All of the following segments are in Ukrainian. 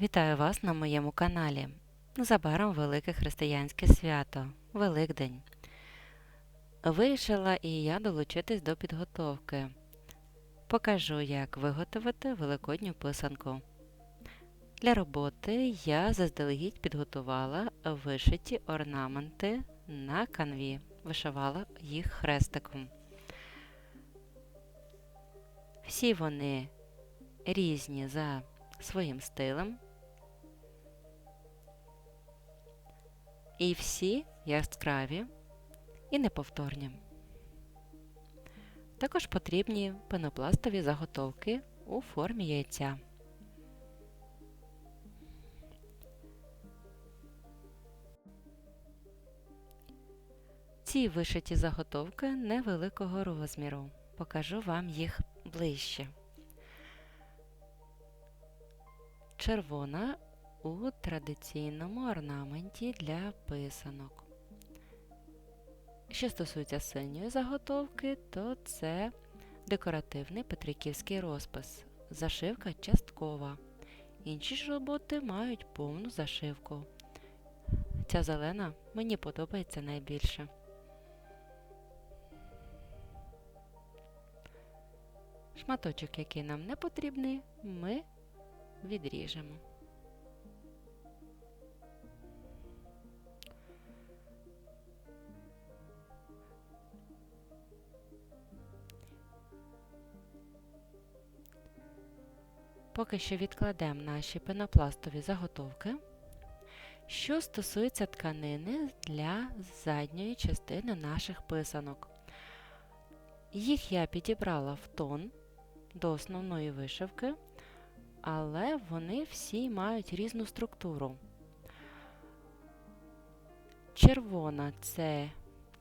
Вітаю вас на моєму каналі. Незабаром велике християнське свято Великдень. Вирішила і я долучитись до підготовки. Покажу, як виготовити великодню писанку. Для роботи я заздалегідь підготувала вишиті орнаменти на канві, вишивала їх хрестиком. Всі вони різні за своїм стилем. І всі яскраві і неповторні. Також потрібні пенопластові заготовки у формі яйця. Ці вишиті заготовки невеликого розміру. Покажу вам їх ближче. Червона у традиційному орнаменті для писанок. Що стосується синьої заготовки, то це декоративний петриківський розпис. Зашивка часткова. Інші ж роботи мають повну зашивку. Ця зелена мені подобається найбільше. Шматочок, який нам не потрібний, ми відріжемо. Поки що відкладемо наші пенопластові заготовки. Що стосується тканини для задньої частини наших писанок. Їх я підібрала в тон до основної вишивки, але вони всі мають різну структуру. Червона це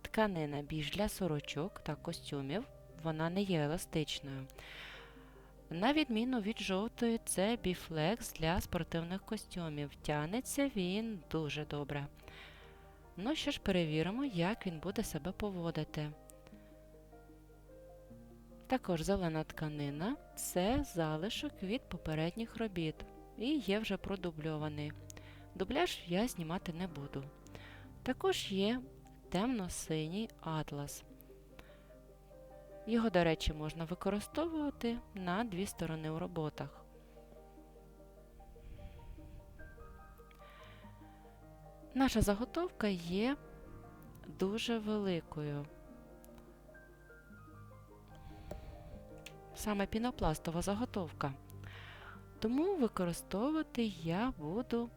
тканина більш для сорочок та костюмів, вона не є еластичною. На відміну від жовтої, це біфлекс для спортивних костюмів. Тянеться він дуже добре. Ну що ж, перевіримо, як він буде себе поводити. Також зелена тканина це залишок від попередніх робіт і є вже продубльований. Дубляж я знімати не буду. Також є темно-синій атлас. Його, до речі, можна використовувати на дві сторони у роботах. Наша заготовка є дуже великою. Саме пінопластова заготовка. Тому використовувати я буду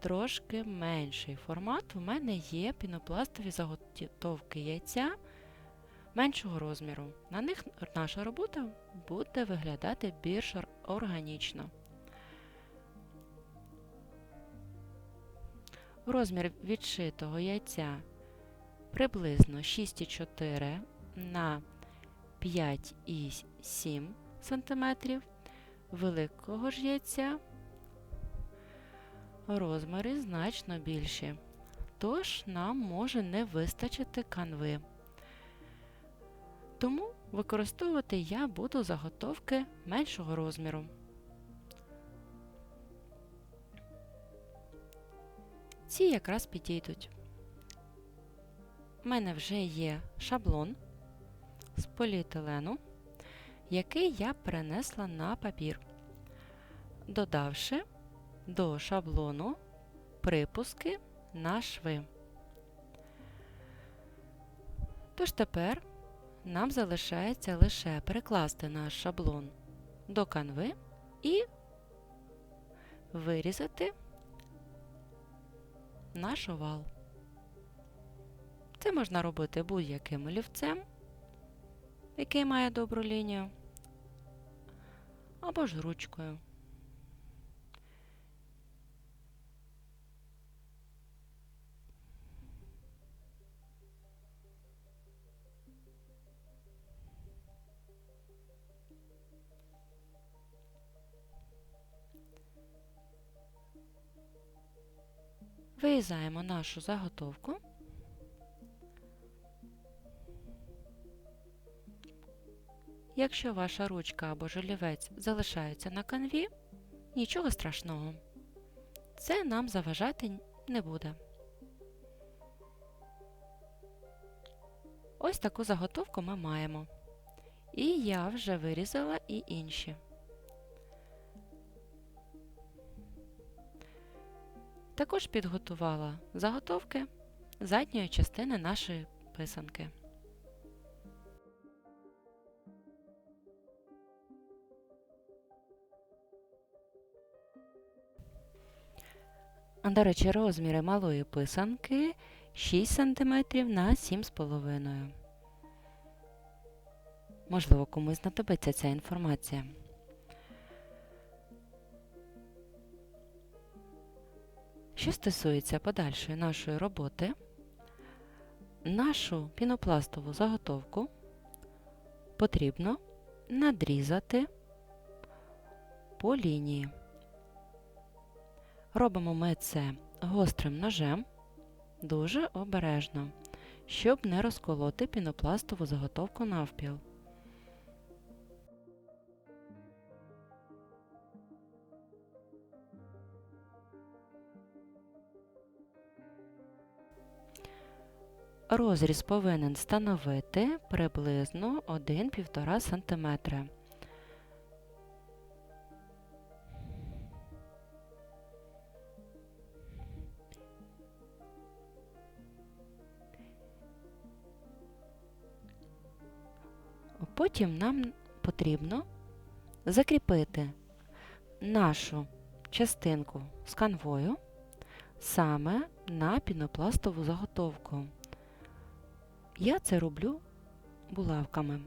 трошки менший формат. У мене є пінопластові заготовки яйця меншого розміру. На них наша робота буде виглядати більш органічно. Розмір відшитого яйця приблизно 6,4 на 5,7 см, великого ж яйця розміри значно більші, тож нам може не вистачити канви. Тому використовувати я буду заготовки меншого розміру. Ці якраз підійдуть. У мене вже є шаблон з поліетилену, який я перенесла на папір, додавши до шаблону припуски на шви. Тож тепер нам залишається лише перекласти наш шаблон до канви і вирізати наш овал. Це можна робити будь-яким олівцем, який має добру лінію, або ж ручкою. Вирізаємо нашу заготовку. Якщо ваша ручка або жолівець залишаються на канві, нічого страшного. Це нам заважати не буде. Ось таку заготовку ми маємо. І я вже вирізала і інші. Також підготувала заготовки задньої частини нашої писанки. До речі, розміри малої писанки 6 см на 7,5 Можливо, комусь знадобиться ця інформація. Що стосується подальшої нашої роботи, нашу пінопластову заготовку потрібно надрізати по лінії. Робимо ми це гострим ножем дуже обережно, щоб не розколоти пінопластову заготовку навпіл. Розріз повинен становити приблизно 1-1,5 см. Потім нам потрібно закріпити нашу частинку з канвою саме на пінопластову заготовку. Я це роблю булавками.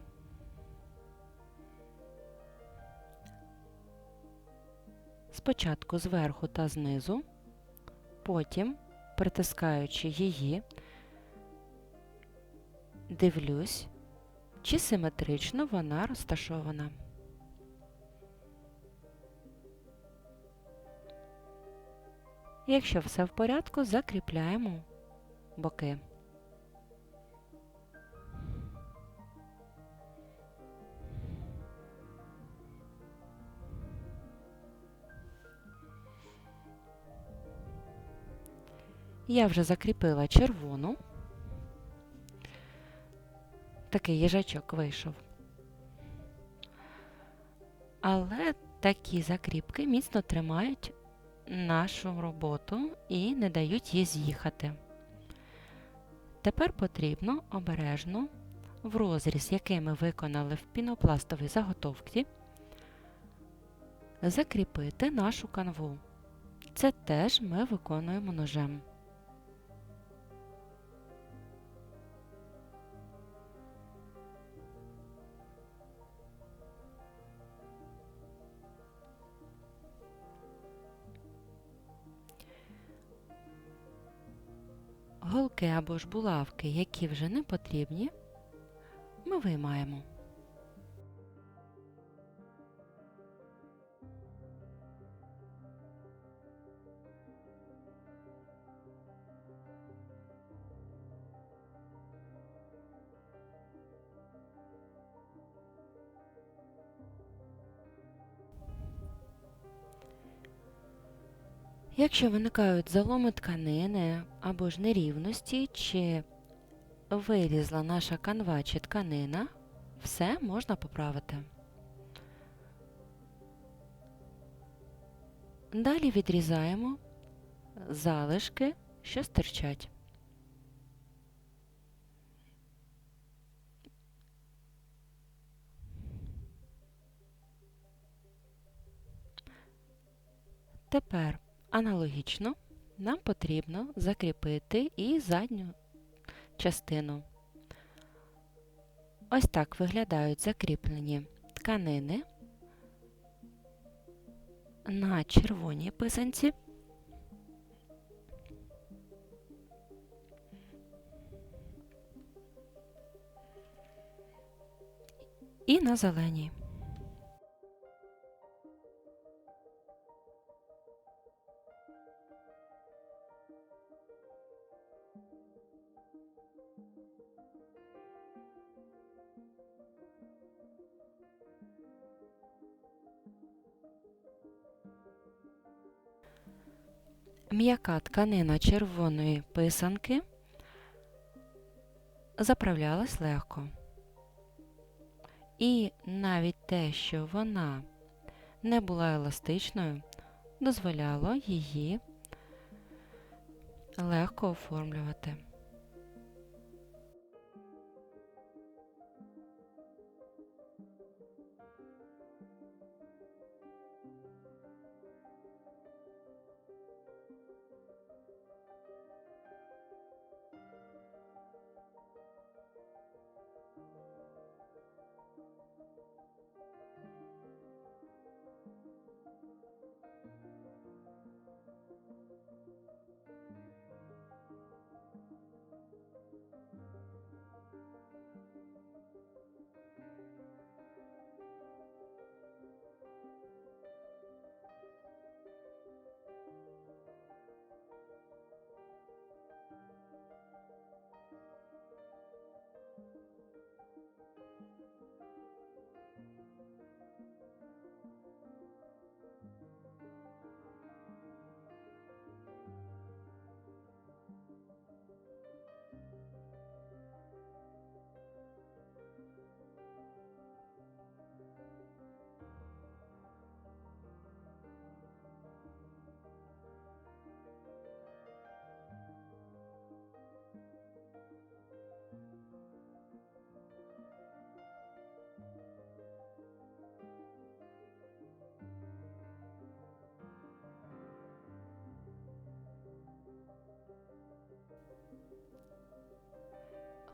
Спочатку зверху та знизу, потім, притискаючи її, дивлюсь, чи симетрично вона розташована. Якщо все в порядку, закріпляємо боки. Я вже закріпила червону. Такий їжачок вийшов. Але такі закріпки міцно тримають нашу роботу і не дають їй з'їхати. Тепер потрібно обережно в розріз, який ми виконали в пінопластовій заготовці, закріпити нашу канву. Це теж ми виконуємо ножем. Або ж булавки, які вже не потрібні, ми виймаємо. Якщо виникають заломи тканини або ж нерівності, чи вилізла наша канва чи тканина, все можна поправити. Далі відрізаємо залишки, що стирчать. Тепер Аналогічно нам потрібно закріпити і задню частину. Ось так виглядають закріплені тканини на червоній писанці. І на зеленій. М'яка тканина червоної писанки заправлялась легко. І навіть те, що вона не була еластичною, дозволяло її легко оформлювати.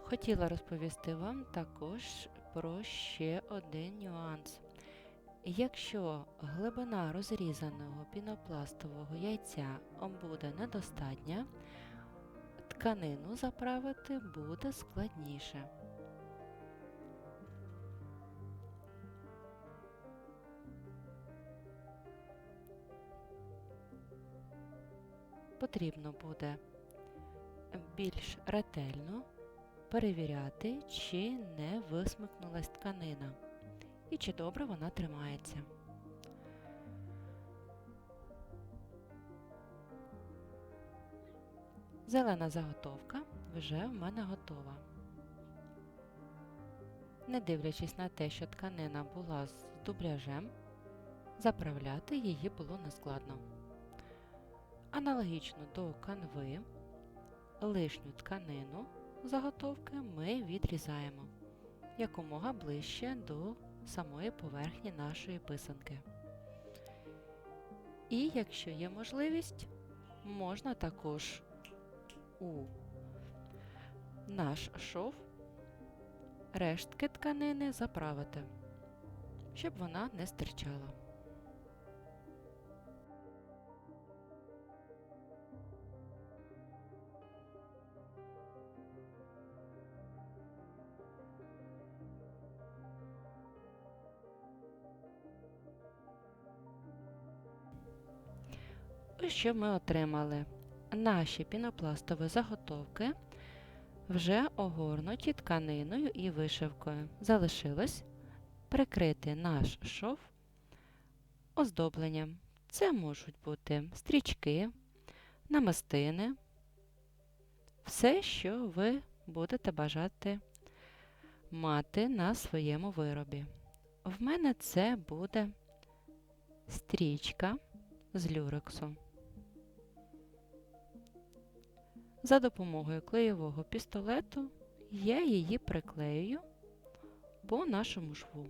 Хотіла розповісти вам також про ще один нюанс. Якщо глибина розрізаного пінопластового яйця буде недостатня, тканину заправити буде складніше. Потрібно буде більш ретельно перевіряти, чи не висмикнулась тканина і чи добре вона тримається. Зелена заготовка вже в мене готова. Не дивлячись на те, що тканина була з дубляжем, заправляти її було нескладно. Аналогічно до канви лишню тканину заготовки ми відрізаємо якомога ближче до самої поверхні нашої писанки. І якщо є можливість, можна також у наш шов рештки тканини заправити, щоб вона не стирчала. Що ми отримали. Наші пінопластові заготовки вже огорнуті тканиною і вишивкою. Залишилось прикрити наш шов оздобленням. Це можуть бути стрічки, намистини, все, що ви будете бажати мати на своєму виробі. В мене це буде стрічка з люрексу. За допомогою клеєвого пістолету я її приклею по нашому шву.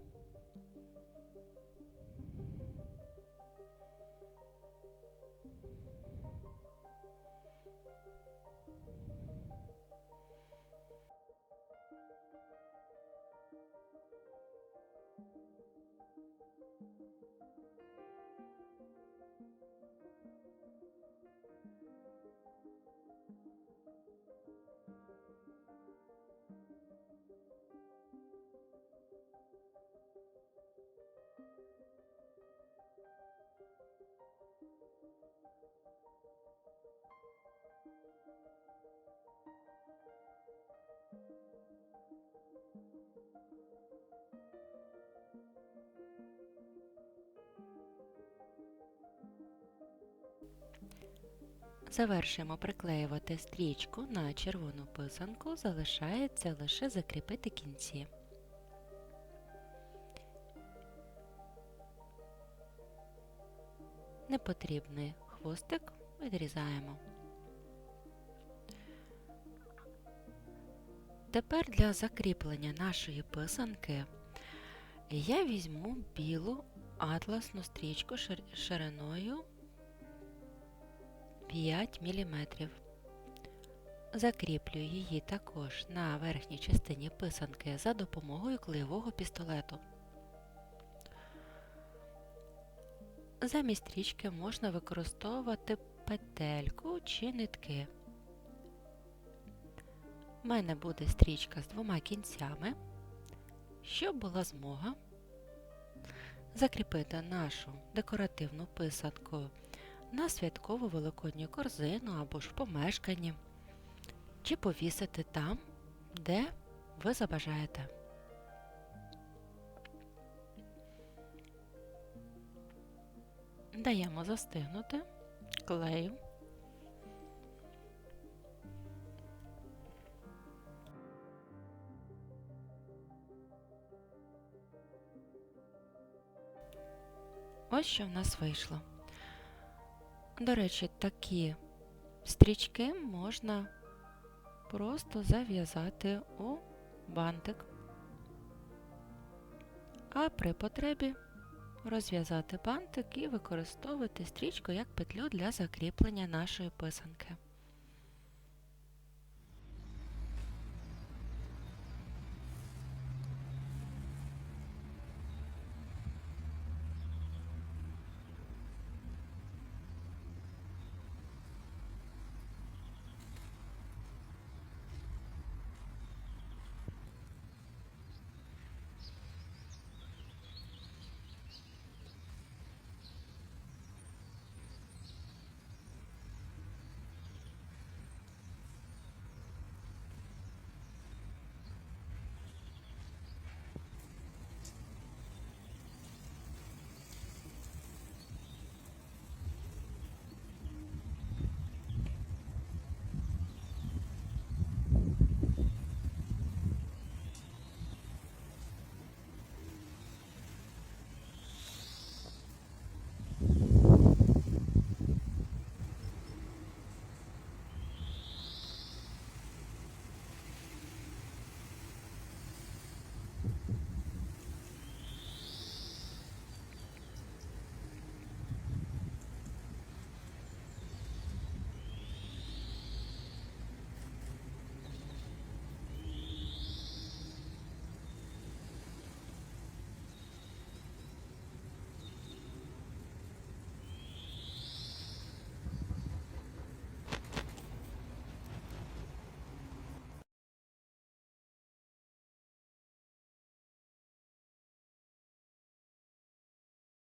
Завершимо приклеювати стрічку на червону писанку, залишається лише закріпити кінці. Непотрібний хвостик відрізаємо. Тепер для закріплення нашої писанки я візьму білу атласну стрічку шириною 5 мм. Закріплю її також на верхній частині писанки за допомогою клеєвого пістолету. Замість стрічки можна використовувати петельку чи нитки. У мене буде стрічка з двома кінцями, щоб була змога закріпити нашу декоративну писанку на святкову великодню корзину або ж в помешканні, чи повісити там, де ви забажаєте. Даємо застигнути клею. Ось що в нас вийшло. До речі, такі стрічки можна просто зав'язати у бантик, а при потребі розв'язати бантик і використовувати стрічку як петлю для закріплення нашої писанки.